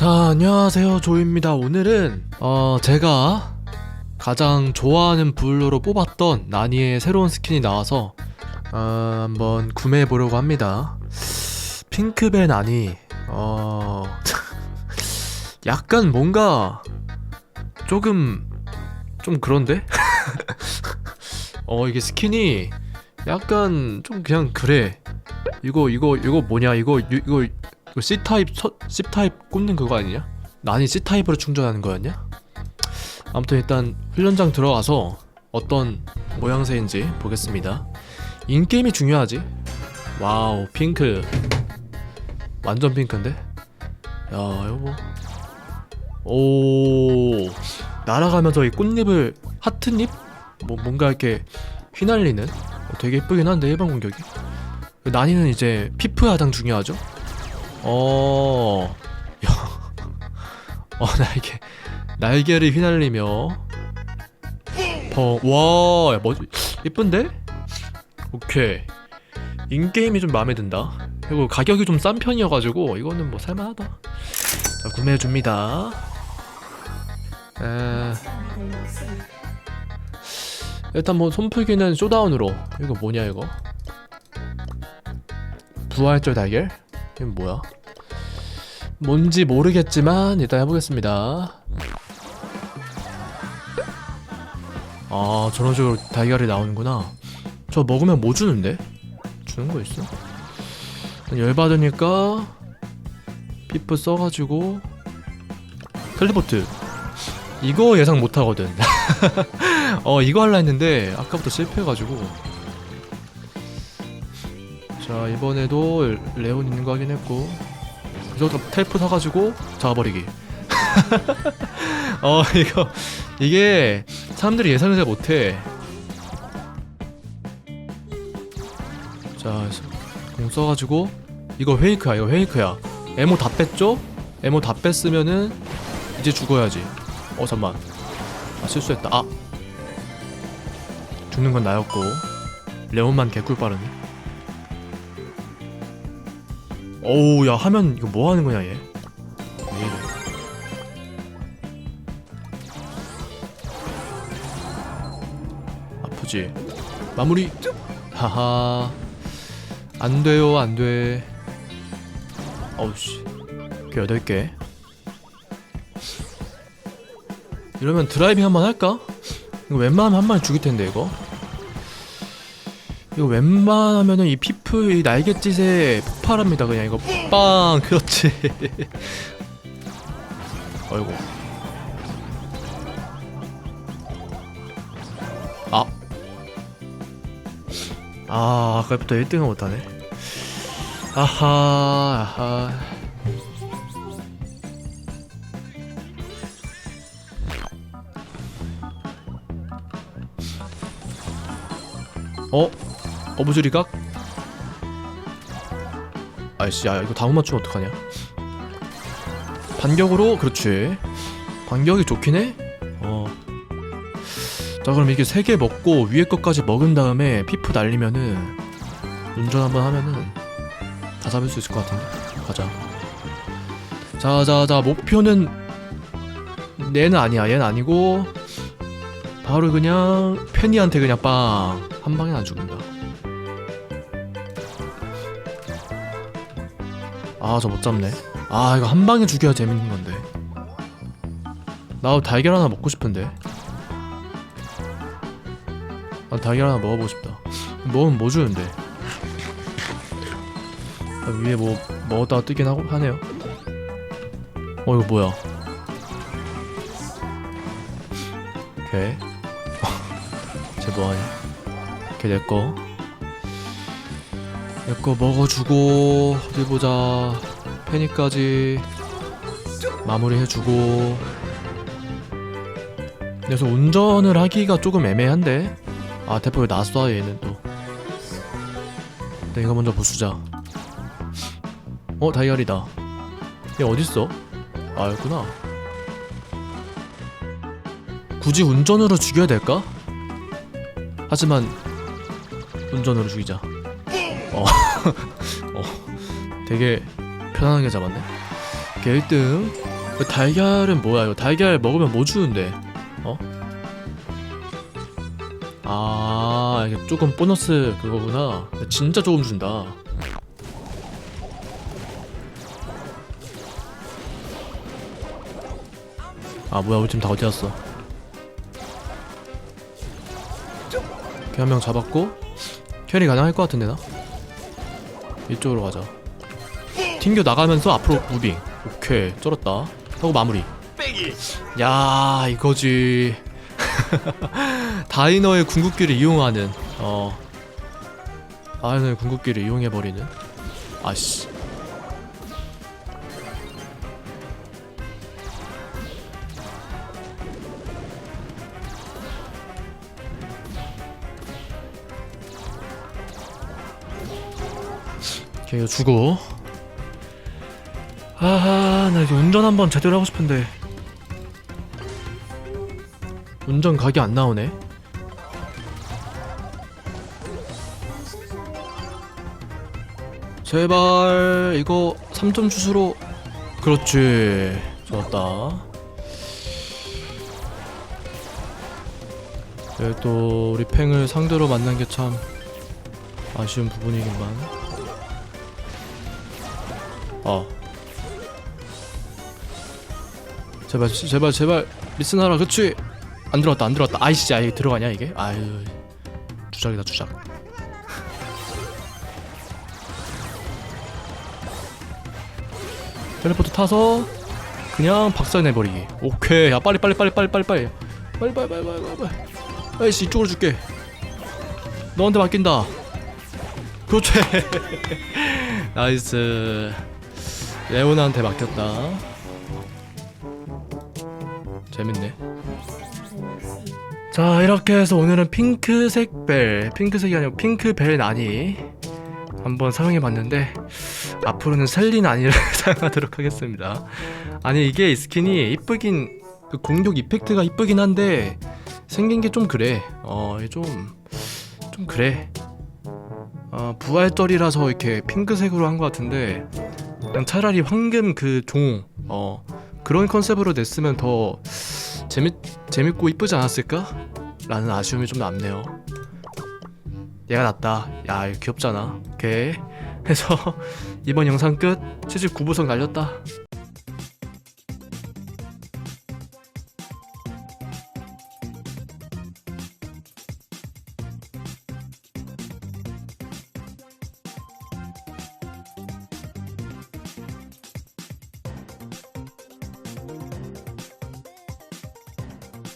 자, 안녕하세요. 조입니다. 오늘은 어 제가 가장 좋아하는 부울러로 뽑았던 나니의 새로운 스킨이 나와서 어, 한번 구매해 보려고 합니다. 핑크배 나니 어 약간 뭔가 조금 좀 그런데? 어 이게 스킨이 약간 좀 그냥 그래. 이거 이거 이거 뭐냐? 이거 이- 이거 이거 C 타입 C 타입 꼽는 그거 아니냐? 난이 C 타입으로 충전하는 거였냐? 아무튼 일단 훈련장 들어가서 어떤 모양새인지 보겠습니다. 인게임이 중요하지. 와우 핑크 완전 핑크인데? 야 뭐. 오 날아가면서 이 꽃잎을 하트잎? 뭐 뭔가 이렇게 휘날리는 어, 되게 예쁘긴 한데 일반 공격이 난이는 이제 피프 하장 중요하죠 어, 야, 어 날개 날개를 휘날리며 펑, 와, 야, 뭐지? 이쁜데? 오케이. 인게임이 좀 마음에 든다. 그리고 가격이 좀 싼 편이어가지고 이거는 뭐 살만하다. 자, 구매해 줍니다. 에... 일단 뭐 손풀기는 쇼다운으로. 이거 뭐냐 이거? 부활절 달걀? 이건 뭐야? 뭔지 모르겠지만 일단 해보겠습니다. 아 저런 식으로 달걀이 나오는구나. 저 먹으면 뭐 주는데? 주는 거 있어? 열받으니까 피프 써가지고 텔레포트 이거 예상 못하거든 어 이거 할라 했는데 아까부터 실패해가지고 자 이번에도 레온 있는 거 확인했고 그래서 텔프 사가지고 잡아버리기. 어 이거 이게 사람들이 예상을 잘 못해. 자 그래서 공 써가지고 이거 페이크야 이거 페이크야. 에모 다 뺐죠? 에모 다 뺐으면은 이제 죽어야지. 어 잠만. 아 실수했다. 아. 죽는 건 나였고. 레온만 개꿀 빠르네 어우 야 하면 이거 뭐 하는 거냐 얘? 아프지? 마무리. 하하. 안 돼요 안 돼. 어우씨. 그 8개? 이러면 드라이빙 한 번 할까? 이거 웬만하면 한 마리 죽일 텐데 이거 이거 웬만하면은 이 피프 이 날갯짓에 폭발합니다 그냥 이거 빵 그렇지 어이구 아 아, 아까부터 1등을 못하네. 아하, 아하. 어? 어부주리각? 아이씨, 야, 이거 다못 맞추면 어떡하냐? 반격으로, 그렇지. 반격이 좋긴 해? 어. 자, 그럼 이게 세 개 먹고 위에 것까지 먹은 다음에 피프 날리면은 운전 한번 하면은 다 잡을 수 있을 것 같은데. 가자. 자, 자, 자, 목표는 얘는 아니야. 얘는 아니고 바로 그냥 페니한테 그냥 빵한 방에 안 죽는다. 아, 저 못 잡네. 아, 이거 한 방에 죽여야 재밌는 건데. 나도 달걀 하나 먹고 싶은데. 아, 달걀 하나 먹어보고 싶다. 먹으면 뭐 주는데? 아, 위에 뭐 먹었다가 뜨긴 하고 하네요. 어 이거 뭐야? 오케이. 쟤 뭐하냐? 걔 내꺼. 내꺼 먹어주고 어디 보자. 페니까지 마무리해주고. 그래서 운전을 하기가 조금 애매한데. 아 대포에 놨어 얘는 또. 내가 먼저 보수자. 어 다이아리다. 얘 어딨어? 아 여기구나. 굳이 운전으로 죽여야 될까? 하지만 운전으로 죽이자. 어, 어, 되게 편안하게 잡았네. 오케이 1등. 달걀은 뭐야? 이거 달걀 먹으면 뭐 주는데? 어? 아 이게 조금 보너스 그거구나. 진짜 조금 준다. 아 뭐야. 우리 팀 다 어디 갔어? 이렇게 한 명 잡았고 캐리 가능할 것 같은데 나 이쪽으로 가자. 튕겨 나가면서 앞으로 무빙. 오케이 쩔었다. 하고 마무리. 야 이거지. 다이너의 궁극기를 이용하는 어 다이너의 궁극기를 이용해버리는. 아씨 오케이 이거 주고. 아나 이제 운전 한번 제대로 하고 싶은데. 운전 각이 안 나오네. 제발 이거 3점 슛으로. 그렇지. 좋았다. 네, 또 우리 팽을 상대로 만난 게 참 아쉬운 부분이긴만 어. 제발 제발 제발. 리슨하라 그치 안 들어왔다 안 들어왔다. 아이씨 아이 들어가냐 이게? 아유. 주작이다 주작. 텔레포트 타서 그냥 박살내버리기 오케이. 야 빨리 빨리 빨리 빨리 빨리. 빨리 빨리 빨리 빨리 빨리 빨리. 아이씨 이쪽으로 줄게. 너한테 맡긴다. 그렇지. 나이스 레오나한테 맡겼다. 재밌네. 자 이렇게 해서 오늘은 핑크색 벨 핑크색이 아니고 핑크벨 나니 한번 사용해봤는데 앞으로는 셀린 아니를 사용하도록 하겠습니다. 아니 이게 스킨이 이쁘긴 그 공격 이펙트가 이쁘긴 한데 생긴 게 좀 그래. 어좀좀 좀 그래. 어, 부활절이라서 이렇게 핑크색으로 한 것 같은데 그냥 차라리 황금 그 종 어, 그런 컨셉으로 냈으면 더 재밌 재밌고 이쁘지 않았을까? 라는 아쉬움이 좀 남네요. 얘가 낫다. 야, 귀엽잖아. 오케이. 해서 이번 영상 끝. 79부석 날렸다.